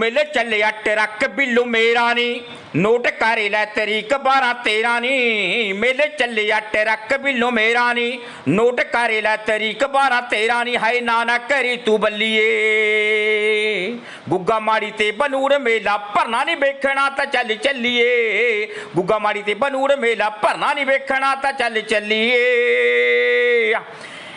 ਮੇਲੇ ਚੱਲਿਆ ਟਰੱਕ ਬਿੱਲੂ ਮੇਰਾ ਨੀ। ਨੋਟ ਕਰੇ ਲੈ ਤਰੀਕ 12 13 ਨੀ। ਮੇਲੇ ਚੱਲਿਆ ਟਰੱਕ ਬਿੱਲੂ ਮੇਰਾ ਨੀ। ਨੋਟ ਕਰੇ ਲੈ ਤਰੀਕ 12 13 ਨੀ। ਹਾਏ ਨਾ ਕਰੀ ਤੂੰ ਬੱਲੀਏ। ਗੁੱਗਾ ਮਾੜੀ ਤੇ ਬਨੂੜ ਮੇਲਾ ਭਰਨਾ ਨਹੀਂ ਵੇਖਣਾ ਤਾਂ ਚੱਲ ਚੱਲੀਏ। ਗੁੱਗਾ ਮਾੜੀ ਤੇ ਬਨੂੜ ਮੇਲਾ ਭਰਨਾ ਨਹੀਂ ਵੇਖਣਾ ਤਾਂ ਚੱਲ ਚੱਲੀਏ।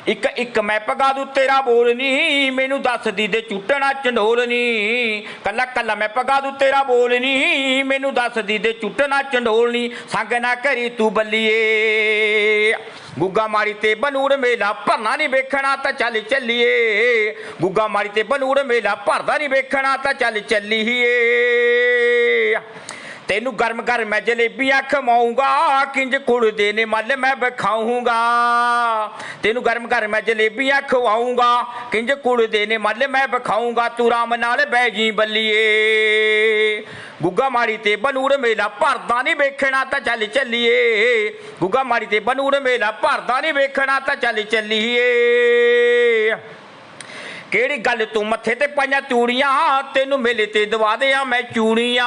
ਇੱਕ ਇੱਕ ਮੈਂ ਪਗਾ ਦੂ, ਤੇਰਾ ਬੋਲਨੀ ਮੈਨੂੰ ਦੱਸਦੀ ਦੇ ਚੁੱਟਣਾ ਚੰਡੋਲ ਨੀ। ਕੱਲਾ ਕੱਲਾ ਮੈਂ ਪਗਾ ਦੂ, ਤੇਰਾ ਬੋਲਨੀ ਮੈਨੂੰ ਦੱਸਦੀ ਦੇ ਚੁੱਟਣਾ ਚੰਡੋਲ ਨੀ। ਸੰਗ ਨਾ ਕਰੀ ਤੂੰ ਬੱਲੀਏ। ਗੁੱਗਾ ਮਾਰੀ ਤੇ ਬਨੂੜ ਮੇਲਾ ਭਰਨਾ ਨਹੀਂ ਵੇਖਣਾ ਤਾਂ ਚੱਲ ਚੱਲੀਏ। ਗੁੱਗਾ ਮਾਰੀ ਤੇ ਬਨੂੜ ਮੇਲਾ ਭਰਦਾ ਨਹੀਂ ਵੇਖਣਾ ਤਾਂ ਚੱਲ ਚੱਲੀਏ। ਤੈਨੂੰ ਗਰਮ ਗਰਮ ਮੈਂ ਜਲੇਬੀਆਂ ਖਵਾਉਂਗਾ ਕਿੰਜ ਕੁੜਦੇ ਨੇ ਮੱਲ ਮੈਂ ਬਖਾਉਂਗਾ ਤੈਨੂੰ ਗਰਮ ਗਰਮ ਮੈਂ ਜਲੇਬੀਆਂ ਖਵਾਉਂਗਾ ਕਿੰਜ ਕੁੜਦੇ ਨੇ ਮੱਲ ਮੈਂ ਬਖਾਉਂਗਾ ਤੂੰ ਰਾਮ ਨਾਲ ਬਹਿ ਜੀ ਬੱਲੀਏ। ਗੁੱਗਾ ਮਾਰੀ ਤੇ ਬਨੂੜ ਮੇਲਾ ਭਰਦਾ ਨਹੀਂ ਵੇਖਣਾ ਤਾਂ ਚੱਲ ਚੱਲੀਏ। ਗੁੱਗਾ ਮਾਰੀ ਤੇ ਬਨੂੜ ਮੇਲਾ ਭਰਦਾ ਨਹੀਂ ਵੇਖਣਾ ਤਾਂ ਚੱਲ ਚੱਲੀਏ। ਕਿਹੜੀ ਗੱਲ ਤੂੰ ਮੱਥੇ ਤੇ ਪਾਈਆਂ ਚੂੜੀਆਂ? ਤੈਨੂੰ ਮੇਲੇ ਤੇ ਦਵਾ ਦਿਆਂ ਮੈਂ ਚੂੜੀਆਂ।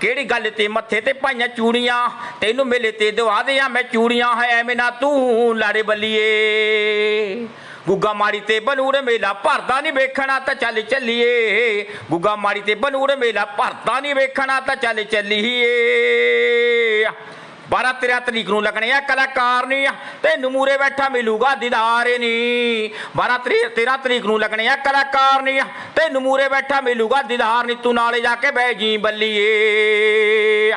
ਕਿਹੜੀ ਗੱਲ ਤੇ ਮੱਥੇ ਤੇ ਪਾਈਆਂ ਚੂੜੀਆਂ? ਤੈਨੂੰ ਮੇਲੇ ਤੇ ਦਵਾ ਦਿਆਂ ਮੈਂ ਚੂੜੀਆਂ। ਹੈ ਐਵੇਂ ਨਾ ਤੂੰ ਲਾੜੇ ਬੱਲੀਏ। ਗੁੱਗਾ ਮਾੜੀ ਤੇ ਬਨੂੜ ਮੇਲਾ ਭਰਦਾ ਨਹੀਂ ਵੇਖਣਾ ਤਾਂ ਚੱਲ ਚੱਲੀਏ। ਗੁੱਗਾ ਮਾੜੀ ਤੇ ਬਨੂੜ ਮੇਲਾ ਭਰਦਾ ਨਹੀਂ ਵੇਖਣਾ ਤਾਂ ਚੱਲ ਚੱਲੀਏ। 12 13 ਤਰੀਕ ਨੂੰ ਲੱਗਣੇ ਆ, ਕਲਾਕਾਰ ਨੀ ਤੈਨੂੰ ਮੂਰੇ ਬੈਠਾ ਮਿਲੂਗਾ, ਦੀਦਾਰ ਨੀ। 12 ਤਰੀਕ 13 ਤਰੀਕ ਨੂੰ ਲੱਗਣੇ ਆ, ਕਲਾਕਾਰ ਨੀ ਤੈਨੂੰ ਮੂਰੇ ਬੈਠਾ ਮਿਲੂਗਾ, ਦੀਦਾਰ ਨੀ। ਤੂੰ ਨਾਲੇ ਜਾ ਕੇ ਬਹਿ ਜੀ ਬੱਲੀਏ।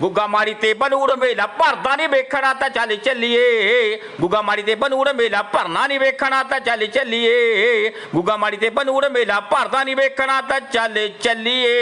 ਗੁੱਗਾ ਮਾੜੀ ਤੇ ਬਨੂੜ ਮੇਲਾ ਭਰਦਾ ਨਹੀਂ ਵੇਖਣਾ ਤਾਂ ਚੱਲ ਚੱਲੀਏ। ਗੁੱਗਾ ਮਾੜੀ ਤੇ ਬਨੂੜ ਮੇਲਾ ਭਰਨਾ ਨਹੀਂ ਵੇਖਣਾ ਤਾਂ ਚੱਲ ਚੱਲੀਏ। ਗੁੱਗਾ ਮਾੜੀ ਤੇ ਬਨੂੜ ਮੇਲਾ ਭਰਦਾ ਨਹੀਂ ਵੇਖਣਾ ਤਾਂ ਚੱਲ ਚੱਲੀਏ।